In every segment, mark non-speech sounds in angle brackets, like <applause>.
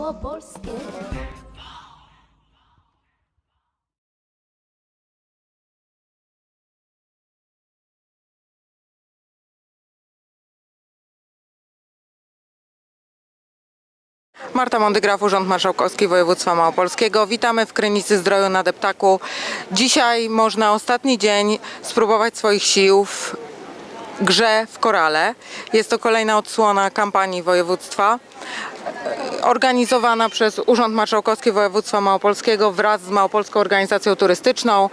małopolskie. Marta Mondygraf, Urząd Marszałkowski Województwa Małopolskiego. Witamy w Krynicy Zdroju na Deptaku. Dzisiaj można ostatni dzień spróbować swoich sił w grze w korale. Jest to kolejna odsłona kampanii województwa organizowana przez Urząd Marszałkowski Województwa Małopolskiego wraz z Małopolską Organizacją Turystyczną.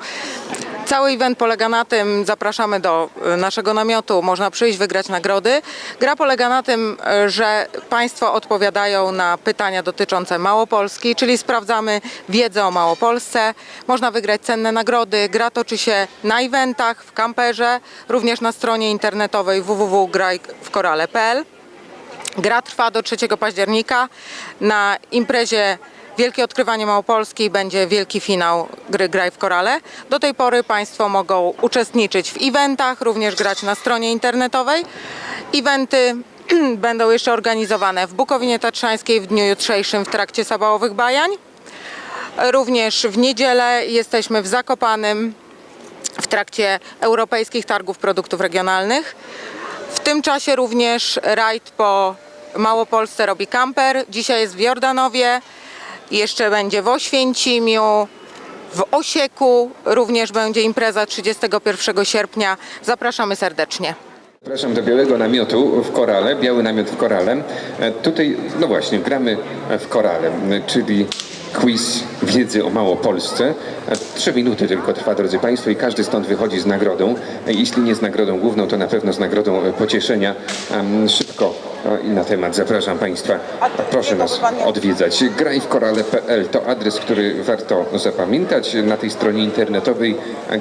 Cały event polega na tym, zapraszamy do e, naszego namiotu, można przyjść, wygrać nagrody. Gra polega na tym, e, że Państwo odpowiadają na pytania dotyczące Małopolski, czyli sprawdzamy wiedzę o Małopolsce. Można wygrać cenne nagrody. Gra toczy się na eventach, w kamperze, również na stronie internetowej www.grajwkorale.pl. Gra trwa do 3 października. Na imprezie Wielkie Odkrywanie Małopolski będzie wielki finał gry Graj w Korale. Do tej pory Państwo mogą uczestniczyć w eventach, również grać na stronie internetowej. Eventy <clears throat> będą jeszcze organizowane w Bukowinie Tatrzańskiej w dniu jutrzejszym w trakcie Sabałowych Bajań. Również w niedzielę jesteśmy w Zakopanym w trakcie Europejskich Targów Produktów Regionalnych. W tym czasie również rajd po Małopolsce robi kamper. Dzisiaj jest w Jordanowie, jeszcze będzie w Oświęcimiu, w Osieku również będzie impreza 31 sierpnia. Zapraszamy serdecznie. Zapraszam do białego namiotu w korale, biały namiot w korale. E, Tutaj, no właśnie, gramy w korale, czyli quiz wiedzy o Małopolsce. E, Trzy minuty tylko trwa, drodzy Państwo, i każdy stąd wychodzi z nagrodą. E, Jeśli nie z nagrodą główną, to na pewno z nagrodą pocieszenia. Szybko i na temat zapraszam Państwa. Proszę nas odwiedzać. Grajwkorale.pl to adres, który warto zapamiętać. Na tej stronie internetowej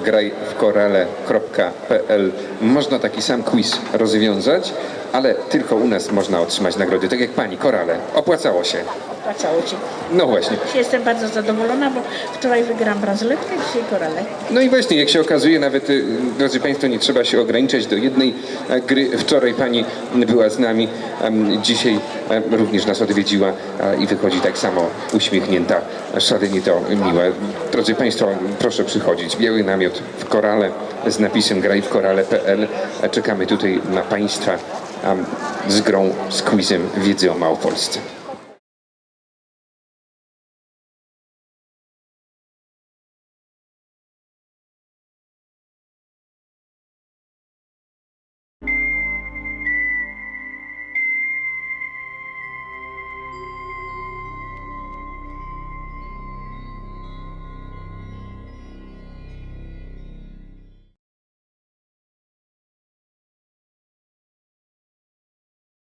grajwkorale.pl można taki sam quiz rozwiązać, ale tylko u nas można otrzymać nagrody. Tak jak Pani, Korale. Opłacało się. Opłacało ci. No właśnie. Jestem bardzo zadowolona, bo wczoraj wygrałam bransoletkę, dzisiaj korale. No i właśnie, jak się okazuje, nawet, y, drodzy Państwo, nie trzeba się ograniczać do jednej e, gry. Wczoraj Pani była z nami, dzisiaj również nas odwiedziła e, i wychodzi tak samo uśmiechnięta. Szalenie to miłe. Drodzy Państwo, proszę przychodzić. Biały namiot w Korale z napisem graj w korale.pl. E, Czekamy tutaj na Państwa z grą, z quizem wiedzy o Małopolsce.